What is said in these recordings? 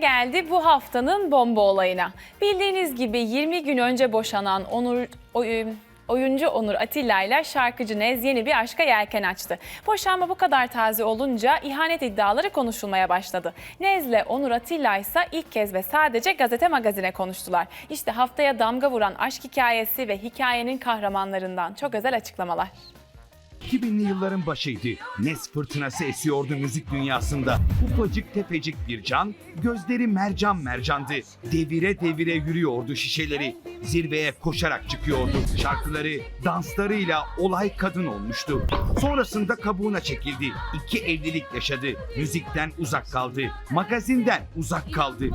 Geldi bu haftanın bomba olayına. Bildiğiniz gibi 20 gün önce boşanan Onur oy- oyuncu Onur Atilla ile şarkıcı Nez yeni bir aşka yelken açtı. Boşanma bu kadar taze olunca ihanet iddiaları konuşulmaya başladı. Nez'le Onur Atilla ise ilk kez ve sadece gazete magazine konuştular. İşte haftaya damga vuran aşk hikayesi ve hikayenin kahramanlarından çok özel açıklamalar. 2000'li yılların başıydı. Nes fırtınası esiyordu müzik dünyasında. Ufacık tefecik bir can, gözleri mercan mercandı. Devire devire yürüyordu şişeleri. Zirveye koşarak çıkıyordu. Şarkıları, danslarıyla olay kadın olmuştu. Sonrasında kabuğuna çekildi. İki evlilik yaşadı. Müzikten uzak kaldı. Magazinden uzak kaldı.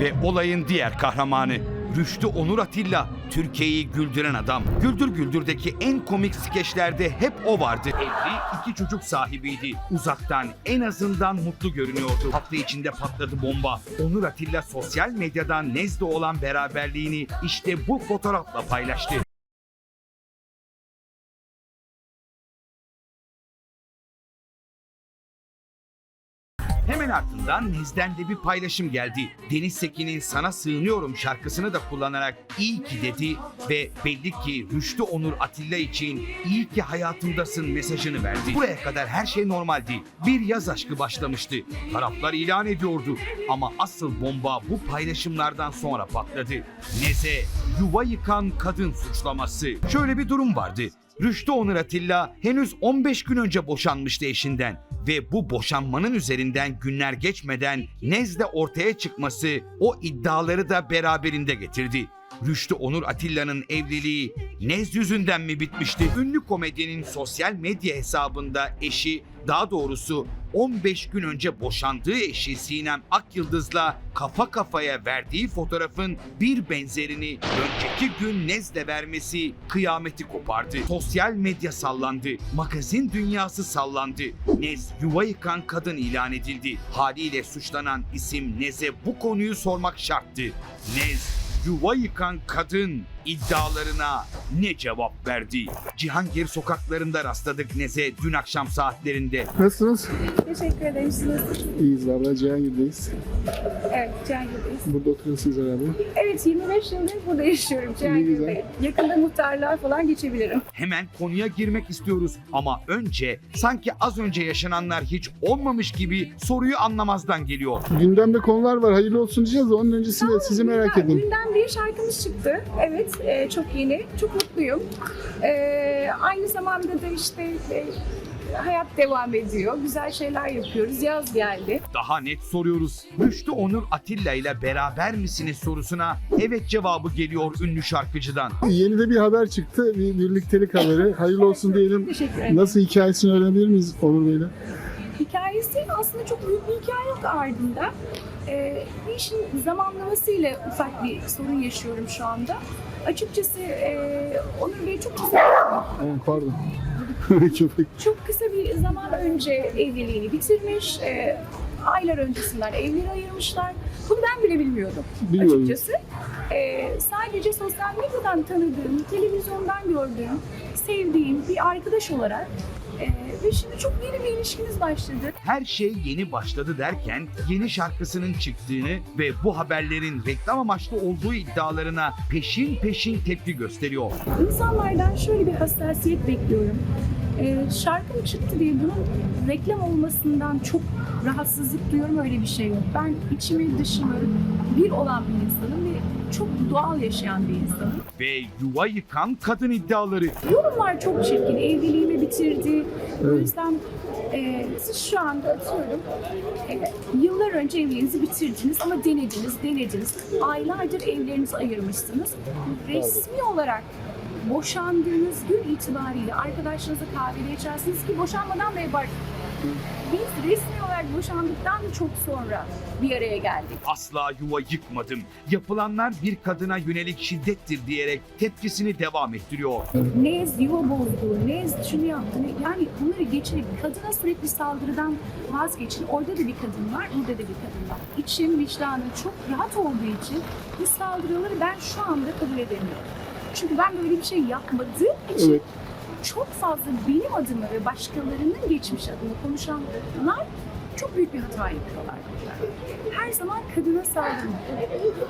Ve olayın diğer kahramanı Rüştü Onur Atilla, Türkiye'yi güldüren adam. Güldür Güldür'deki en komik skeçlerde hep o vardı. Evli, iki çocuk sahibiydi. Uzaktan en azından mutlu görünüyordu. Hafta içinde patladı bomba. Onur Atilla sosyal medyadan Nez'de olan beraberliğini işte bu fotoğrafla paylaştı. Hemen ardından Nez'den de bir paylaşım geldi. Deniz Sekin'in Sana Sığınıyorum şarkısını da kullanarak iyi ki dedi ve belli ki Rüştü Onur Atilla için iyi ki hayatımdasın mesajını verdi. Buraya kadar her şey normaldi. Bir yaz aşkı başlamıştı. Taraflar ilan ediyordu. Ama asıl bomba bu paylaşımlardan sonra patladı. Neze yuva yıkan kadın suçlaması. Şöyle bir durum vardı. Rüştü Onur Atilla henüz 15 gün önce boşanmıştı eşinden ve bu boşanmanın üzerinden günler geçmeden Nez'de ortaya çıkması o iddiaları da beraberinde getirdi. Rüştü Onur Atilla'nın evliliği Nez yüzünden mi bitmişti? Ünlü komedyenin sosyal medya hesabında eşi, daha doğrusu 15 gün önce boşandığı eşi Sinem Akyıldız'la kafa kafaya verdiği fotoğrafın bir benzerini önceki gün Nez'de vermesi kıyameti kopardı. Sosyal medya sallandı, magazin dünyası sallandı. Nez yuva yıkan kadın ilan edildi. Haliyle suçlanan isim Nez'e bu konuyu sormak şarttı. Nez yuva yıkan kadın iddialarına ne cevap verdi? Cihangir sokaklarında rastladık Nez'e dün akşam saatlerinde. Nasılsınız? Teşekkür ederim. Siz nasılsınız? İyiyiz valla Cihangir'deyiz. Evet, Cihangir'deyiz. Burada oturuyorsunuz herhalde. Evet, 25 yıldır burada yaşıyorum Cihangir'de. Yakında muhtarlığa falan geçebilirim. Hemen konuya girmek istiyoruz ama önce sanki az önce yaşananlar hiç olmamış gibi soruyu anlamazdan geliyor. Gündemde konular var. Hayırlı olsun diyeceğiz de onun öncesinde sizi merak Günden- edin. Günden bir şarkımız çıktı. Evet, e, çok yeni. Çok mutluyum. E, aynı zamanda da işte e, hayat devam ediyor. Güzel şeyler yapıyoruz. Yaz geldi. Daha net soruyoruz. Rüştü Onur Atilla ile beraber misiniz sorusuna evet cevabı geliyor ünlü şarkıcıdan. Yeni de bir haber çıktı. Bir birliktelik haberi. Hayırlı olsun diyelim. Teşekkür ederim. Nasıl hikayesini öğrenebilir miyiz Onur Bey'le? Hikayesi aslında çok büyük bir hikaye yok ardında. Ee, bir işin zamanlamasıyla ufak bir sorun yaşıyorum şu anda. Açıkçası e, Onur Bey çok kısa, Aa, pardon. Köpek. çok kısa bir zaman önce evliliğini bitirmiş. Ee, aylar öncesinden evleri ayırmışlar. Bunu ben bile bilmiyordum Bilmiyorum. açıkçası. Ee, sadece sosyal medyadan tanıdığım, televizyondan gördüğüm, sevdiğim bir arkadaş olarak e, ve şimdi çok yeni bir ilişkimiz başladı. Her şey yeni başladı derken yeni şarkısının çıktığını ve bu haberlerin reklam amaçlı olduğu iddialarına peşin peşin tepki gösteriyor. İnsanlardan şöyle bir hassasiyet bekliyorum. Ee, şarkım çıktı diye bunun reklam olmasından çok rahatsızlık duyuyorum öyle bir şey yok. Ben içimi dışımı bir olan bir insanım ve çok doğal yaşayan bir insanım. Ve yuva yıkan kadın iddiaları. Yorumlar çok çirkin. Evliliğimi bitirdi. O yüzden e, siz şu anda atıyorum e, yıllar önce evliliğinizi bitirdiniz ama denediniz, denediniz. Aylardır evlerinizi ayırmışsınız. Resmi olarak boşandığınız gün itibariyle arkadaşlarınızla kahvede içersiniz ki boşanmadan beri var. Biz resmi boşandıktan çok sonra bir araya geldik. Asla yuva yıkmadım. Yapılanlar bir kadına yönelik şiddettir diyerek tepkisini devam ettiriyor. Nez yuva bozdu, Nez şunu yaptı. Yani bunları geçirip kadına sürekli saldırıdan vazgeçin. Orada da bir kadın var, burada da bir kadın var. İçim, vicdanım çok rahat olduğu için bu saldırıları ben şu anda kabul edemiyorum. Çünkü ben böyle bir şey yapmadığım için Evet. çok fazla benim adıma ve başkalarının geçmiş adına konuşanlar çok büyük bir hata yapıyorlar burada. Her zaman kadına saldırmak.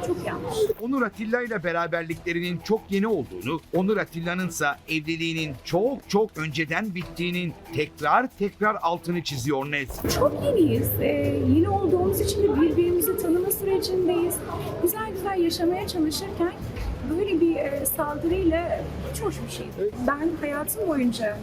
Çok yanlış. Onur Atilla ile beraberliklerinin çok yeni olduğunu, Onur Atilla'nın ise evliliğinin çok çok önceden bittiğinin tekrar tekrar altını çiziyor Nez. Çok yeniyiz. Ee, yeni olduğumuz için de birbirimizi tanıma sürecindeyiz. Güzel güzel yaşamaya çalışırken böyle bir e, saldırıyla hiç hoş bir şey. Ben hayatım boyunca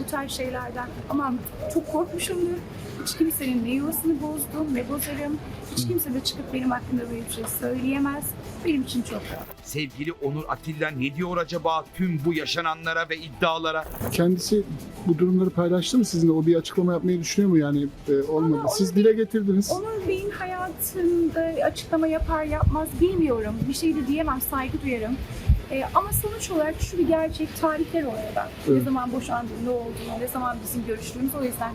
bu tarz şeylerden aman çok korkmuşumdur. Hiç kimsenin ne yuvasını bozdum ne bozarım. Hiç kimse de çıkıp benim hakkında böyle bir şey söyleyemez. Benim için çok rahat. Sevgili Onur Atilla ne diyor acaba tüm bu yaşananlara ve iddialara? Kendisi bu durumları paylaştı mı sizinle? O bir açıklama yapmayı düşünüyor mu? Yani e, olmadı. Ama Siz dile getirdiniz. Onur Bey'in hayatında açıklama yapar yapmaz bilmiyorum. Bir şey de diyemem, saygı duyarım. Ee, ama sonuç olarak şu bir gerçek, tarihler orada. Ne Evet. zaman boşandığı, ne olduğu, ne zaman bizim görüştüğümüz o yüzden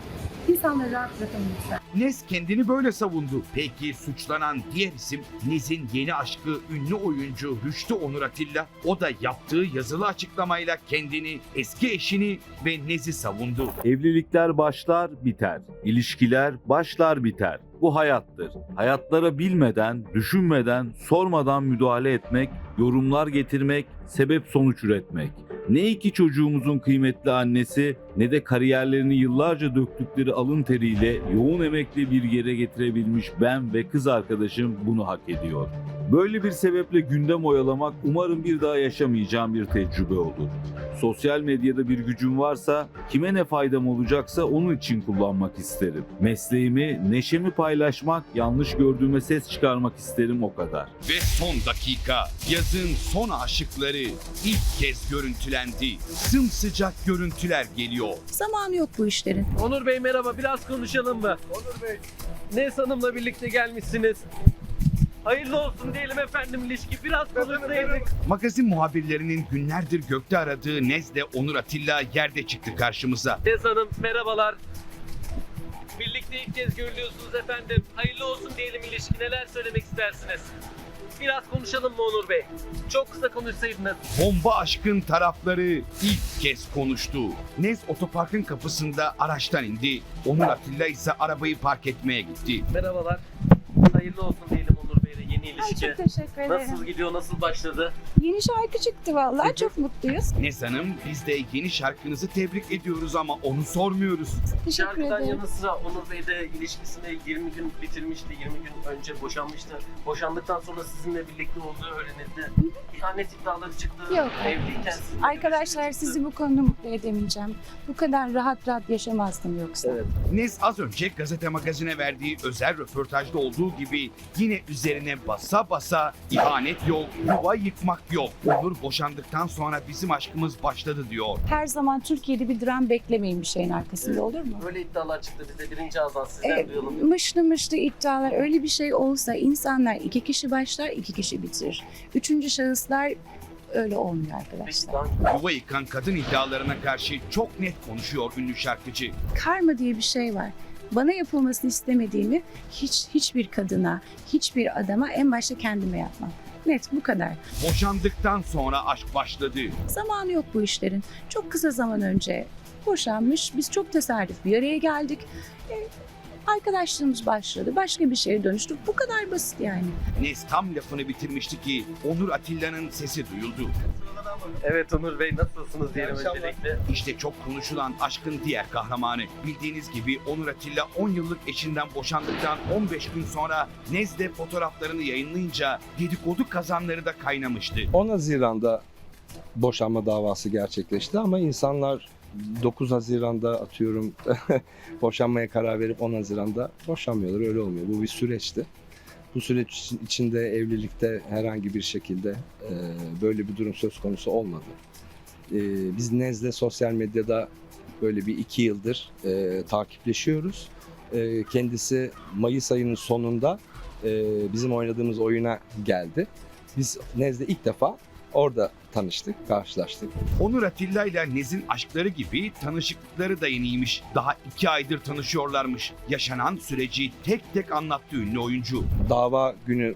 insanları rahat bırakın lütfen. Nez kendini böyle savundu. Peki suçlanan diğer isim Nez'in yeni aşkı ünlü oyuncu Rüştü Onur Atilla. O da yaptığı yazılı açıklamayla kendini, eski eşini ve Nez'i savundu. Evlilikler başlar, biter. İlişkiler başlar, biter. Bu hayattır. Hayatlara bilmeden, düşünmeden, sormadan müdahale etmek, yorumlar getirmek, sebep sonuç üretmek. Ne iki çocuğumuzun kıymetli annesi ne de kariyerlerini yıllarca döktükleri alın teriyle yoğun emekle bir yere getirebilmiş ben ve kız arkadaşım bunu hak ediyor. Böyle bir sebeple gündem oyalamak umarım bir daha yaşamayacağım bir tecrübe olur. Sosyal medyada bir gücüm varsa kime ne faydam olacaksa onun için kullanmak isterim. Mesleğimi, neşemi paylaşmak, yanlış gördüğüme ses çıkarmak isterim o kadar. Ve son dakika yazın son aşıkları ilk kez görüntülendi. Sımsıcak görüntüler geliyor. Zamanı yok bu işlerin. Onur Bey merhaba, biraz konuşalım mı? Onur Bey. Nes Hanım'la birlikte gelmişsiniz. Hayırlı olsun diyelim efendim ilişki. Biraz konuşsaydık. Magazin muhabirlerinin günlerdir gökte aradığı Nez'le Onur Atilla yerde çıktı karşımıza. Nes Hanım merhabalar. Birlikte ilk kez görülüyorsunuz efendim. Hayırlı olsun diyelim ilişki. Neler söylemek istersiniz? Biraz konuşalım mı Onur Bey? Çok kısa konuşsaydınız. Bomba aşkın tarafları ilk kez konuştu. Nez otoparkın kapısında araçtan indi. Onur Atilla ise arabayı park etmeye gitti. Merhabalar. Hayırlı olsun diyelim Yeni Ay ilişki. çok teşekkür ederim. Nasıl gidiyor, nasıl başladı? Yeni şarkı çıktı vallahi çok mutluyuz. Hanım biz de yeni şarkınızı tebrik ediyoruz ama onu sormuyoruz. Teşekkür Şarkıdan ederim. yanı sıra Onur Bey de ilişkisini 20 gün bitirmişti, 20 gün önce boşanmıştı. Boşandıktan sonra sizinle birlikte olduğu öğrenildi. İhanet iddiaları çıktı. Yok. Evliyken sizinle Arkadaşlar görüşmüştü. sizi bu konuda mutlu edemeyeceğim. Bu kadar rahat rahat yaşamazdım yoksa. Evet. Nez az önce gazete magazine verdiği özel röportajda olduğu gibi yine üzerine basa basa ihanet yok, yuva yıkmak yok. Onur boşandıktan sonra bizim aşkımız başladı diyor. Her zaman Türkiye'de bir dram beklemeyin bir şeyin arkasında olur mu? Böyle iddialar çıktı bize birinci ağızdan sizden Evet. duyalım. Mışlı mışlı iddialar öyle bir şey olsa insanlar iki kişi başlar iki kişi bitirir. Üçüncü şahıslar öyle olmuyor Peki arkadaşlar. daha Yuva yıkan kadın iddialarına karşı çok net konuşuyor ünlü şarkıcı. Karma diye bir şey var. Bana yapılmasını istemediğimi hiç hiçbir kadına, hiçbir adama en başta kendime yapmam. Net bu kadar. Boşandıktan sonra aşk başladı. Zamanı yok bu işlerin. Çok kısa zaman önce boşanmış. Biz çok tesadüf bir araya geldik. E, arkadaşlığımız başladı. Başka bir şeye dönüştük. Bu kadar basit yani. Nez tam lafını bitirmişti ki Onur Atilla'nın sesi duyuldu. Evet Onur Bey nasılsınız diyelim öncelikle. İşte çok konuşulan aşkın diğer kahramanı. Bildiğiniz gibi Onur Atilla 10 yıllık eşinden boşandıktan 15 gün sonra Nez'de fotoğraflarını yayınlayınca dedikodu kazanları da kaynamıştı. 10 Haziran'da boşanma davası gerçekleşti ama insanlar 9 Haziran'da atıyorum boşanmaya karar verip 10 Haziran'da boşanmıyorlar. Öyle olmuyor. Bu bir süreçti. Bu süreç için- içinde evlilikte herhangi bir şekilde e, böyle bir durum söz konusu olmadı. E, biz Nez'le sosyal medyada böyle bir iki yıldır e, takipleşiyoruz. E, kendisi Mayıs ayının sonunda e, bizim oynadığımız oyuna geldi. Biz Nez'le ilk defa orada tanıştık, karşılaştık. Onur Atilla ile Nez'in aşkları gibi tanışıklıkları da yeniymiş. Daha 2 aydır tanışıyorlarmış. Yaşanan süreci tek tek anlattı ünlü oyuncu. Dava günü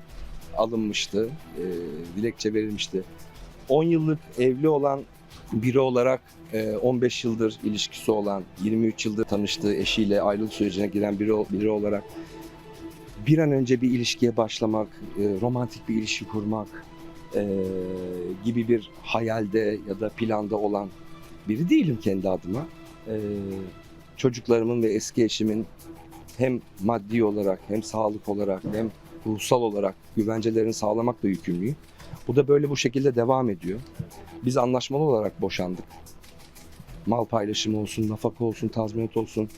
alınmıştı, e, dilekçe verilmişti. 10 yıllık evli olan biri olarak e, 15 yıldır ilişkisi olan, 23 yıldır tanıştığı eşiyle ayrılık sürecine giren biri, biri olarak bir an önce bir ilişkiye başlamak, e, romantik bir ilişki kurmak e, gibi bir hayalde ya da planda olan biri değilim kendi adıma. E, çocuklarımın ve eski eşimin hem maddi olarak hem sağlık olarak hem ruhsal olarak güvencelerini sağlamakla yükümlüyüm. Bu da böyle bu şekilde devam ediyor. Biz anlaşmalı olarak boşandık. Mal paylaşımı olsun, nafaka olsun, tazminat olsun.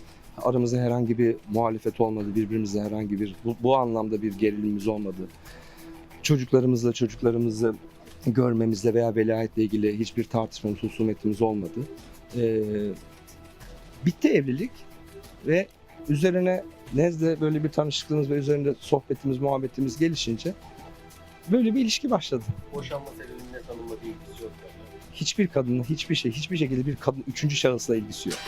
Aramızda herhangi bir muhalefet olmadı. Birbirimizle herhangi bir bu, bu anlamda bir gerilimimiz olmadı. Çocuklarımızla çocuklarımızı görmemizle veya velayetle ilgili hiçbir tartışmamız, husumetimiz olmadı. Ee, bitti evlilik ve üzerine nezle böyle bir tanışıklığımız ve üzerinde sohbetimiz, muhabbetimiz gelişince böyle bir ilişki başladı. Boşanma sebebinin tanınma bir ilgisi yok. Hiçbir kadınla hiçbir şey, hiçbir şekilde bir kadın üçüncü şahısla ilgisi yok.